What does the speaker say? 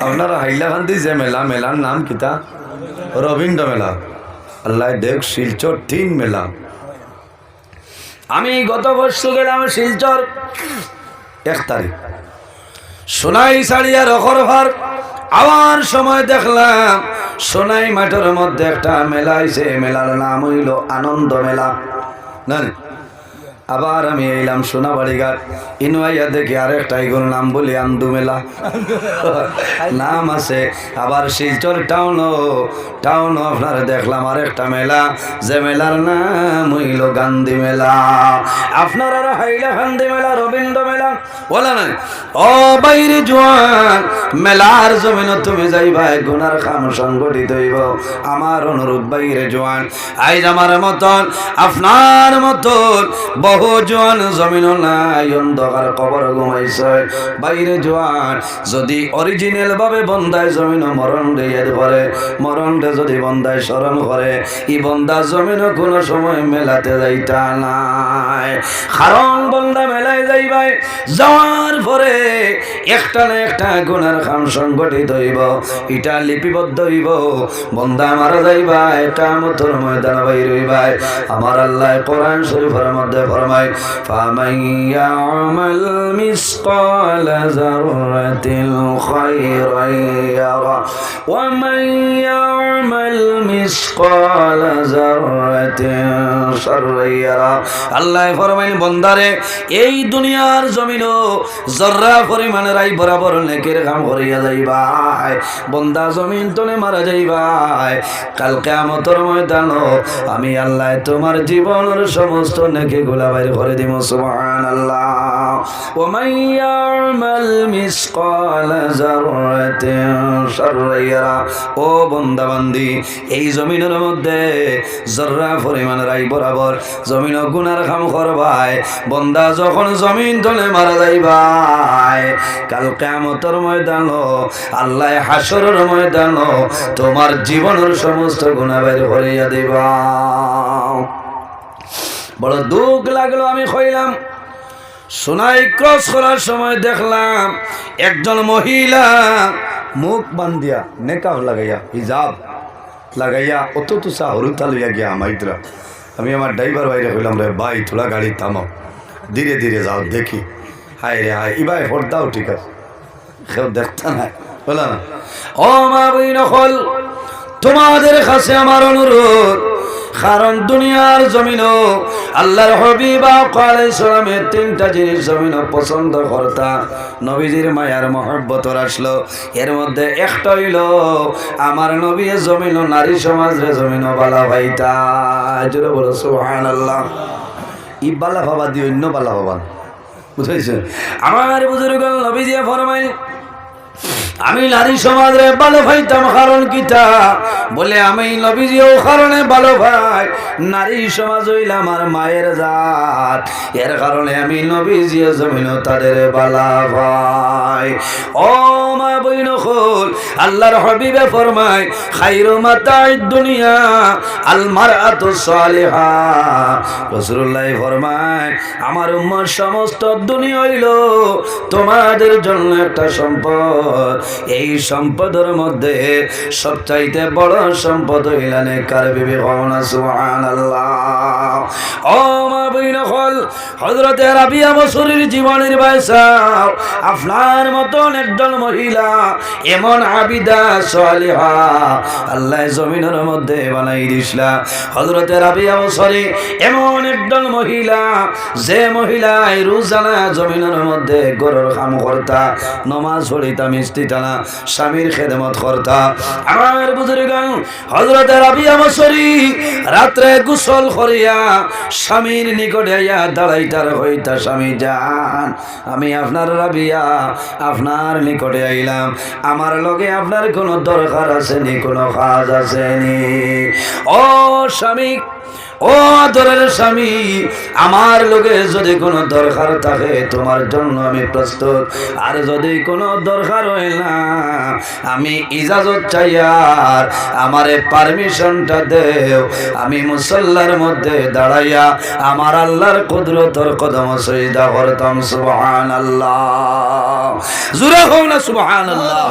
আপনারা হাইলাকান্দি যে মেলা, মেলার নাম কিতা? রবীন্দ্র মেলা। আল্লাহ দেখ, শিলচর তিন মেলা। আমি গত বর্ষ গেলাম শিলচর এক তারিখ। সোনাই সাড়িয়া রখর ভার। আবার সময় দেখলাম সোনাই মাঠের মধ্যে একটা মেলা আইছে মেলার নাম হইল আনন্দ মেলা। না আবার আমি এলাম সোনাবাড়ি ঘাট ইনুয়াইয়া দেখি আরেকটা এগুলো নাম বলি আন্দু মেলা নাম আছে আবার শিলচর টাউনও টাউনও আপনার দেখলাম আরেকটা মেলা। যে মেলার নাম হইল গান্ধী মেলা। আপনার আর হাইলা গান্ধী মেলা, রবীন্দ্র মেলা। বলা নাই, ও বাইরে জোয়ান, মেলার জমিন তুমি যাইবা গুনার খাম সংগঠিত হইব। আমার অনুরোধ বাইরে জোয়ান। আইজ আমার মতন, আপনার মতন, বহু জোয়ান জমিন নাই, অন্ধকার কবর ঘুমাইছে। বাইরে জোয়ান, যদি অরিজিনাল ভাবে বন্দায় জমিন মরণ দিয়ে করে মরণ যদি বন্দায় স্মরণ করে ই বন্দা জমিন কোনো সময় মেলাতে যাইতা নাই। কারণ বন্দা মেলায় যাইবাই, যাওয়ার পরে একটা না একটা গুণার খাম সংগঠিত হইব, এটা লিপিবদ্ধ হইব। বন্দা মারা যাইবা এটা মতর ময়দান বাইর হইবাই। আমার আল্লাহ কোরআন শরীফের মধ্যে বন্দারে, এই দুনিয়ার জমিনও জর্রা পরিমাণের আই বরাবর নেকের কাম করিয়া যাইবাই। বন্দা জমিন তলে মারা যাইবাই। কাল কেমতর ময়দান আমি আল্লাহ তোমার জীবনের সমস্ত নেকে গুলা বাইর করে দিব সুবহান আল্লাহ ও মাইয়ামাল মিসকাল যাররাতিন শাররাইয়া ও বন্দা বান্দি এই জমিনের মধ্যে জর্রা পরিমাণের আই বরাবর জমিন গুনার কাম করবাই বন্দা যখন জমিন তলে মারা যাইবাই কাল কেমতর ময়দান আল্লাহ হাসরের ময়দান তোমার জীবনের সমস্ত গুণা বের করিয়া দিবা। বড় দুঃখ লাগল আমি কইলাম সোনাই ক্রস করার সময় দেখলাম একজন মহিলা মুখ বান্ধিয়া, নেকাব লাগাইয়া, হিজাব লাগাইয়া অত তুষা হরুতা লইয়া গিয়া মাইতরা। আমি আমার ড্রাইভার বাইরে কইলাম রে, ভাই, থোড়া গাড়ি থামাও। ধীরে ধীরে যাও, দেখি। হায় রে, হায়, ইবাই দাও, ঠিক আছে। কেউ দেখতে নাই। বলো না ও মা বই নকল তোমাদের কাছে আমার অনুরোধ কারণ দুনিয়ার জমিন আল্লাহর হবিবা সালামের তিনটা জিনিস জমিন পছন্দ করতা। নবীজির মায়ার মহব্বত আসলো। এর মধ্যে একটা হইল, আমার নবী জমিন নারী সমাজরে জমিন বালা ভাইতা জোরে বলো সুহান আল্লাহ ই বালা ভাবা দিয়ে অন্য বালা ভাবা। বুঝেছেন আমার বুজুর্গ নবীজি ফরমাই আমি নারী সমাজরে ভালো ভাইতাম, কারণ কিতা বলে আমি নবীজিও কারণে ভালো ভাই, নারী সমাজ হইল আমার মায়ের জাত। এর কারণে আমি নবীজিও জমিন তাদের বালা ভাই। ও মা বইন খোল, আল্লাহর হবিবে ফরমায়, খাইরু মাতাই দুনিয়া, আল মারআতু সালিহা। রাসূলুল্লাহ ফরমায়, আমার উম্মত সমস্ত দুনিয়া হইল তোমাদের জন্য একটা সম্পদ। এই সম্পদের মধ্যে সবচাইতে বড় সম্পদ হইলানে কার একজন মহিলা, এমন আবিদা আল্লাহ জমিনের মধ্যে বানাই এমন মহিলা, যে মহিলায় রোজানা জমিনের মধ্যে গরুর কাম করতা, নমাজ পড়িতা মিষ্টি টানা স্বামীর খেদমত করতা। আমার বুজুর্গ হজরত রাবিয়া বসরি রাত্রে গোসল করিয়া স্বামীর নিকটে আইয়া দাঁড়াইতার হইতা স্বামী যান আমি আপনার রাবিয়া, আপনার নিকটে আইলাম। আমার লগে আপনার কোনো দরকার আসেনি, কোনো কাজ আসেনি। ও স্বামী ও আদরের স্বামী, আমার লোকে যদি কোনো দরকার থাকে, তোমার জন্য আমি প্রস্তুত। আর যদি কোনো দরকার হয় না, আমি ইজাজত চাই আর আমারে পারমিশনটা দেও। আমি মুসল্লার মধ্যে দাঁড়াইয়া আমার আল্লাহর কুদরতর কদম সইদা করতাম সুবহান আল্লাহ জুড়ে হোক না সুবহান আল্লাহ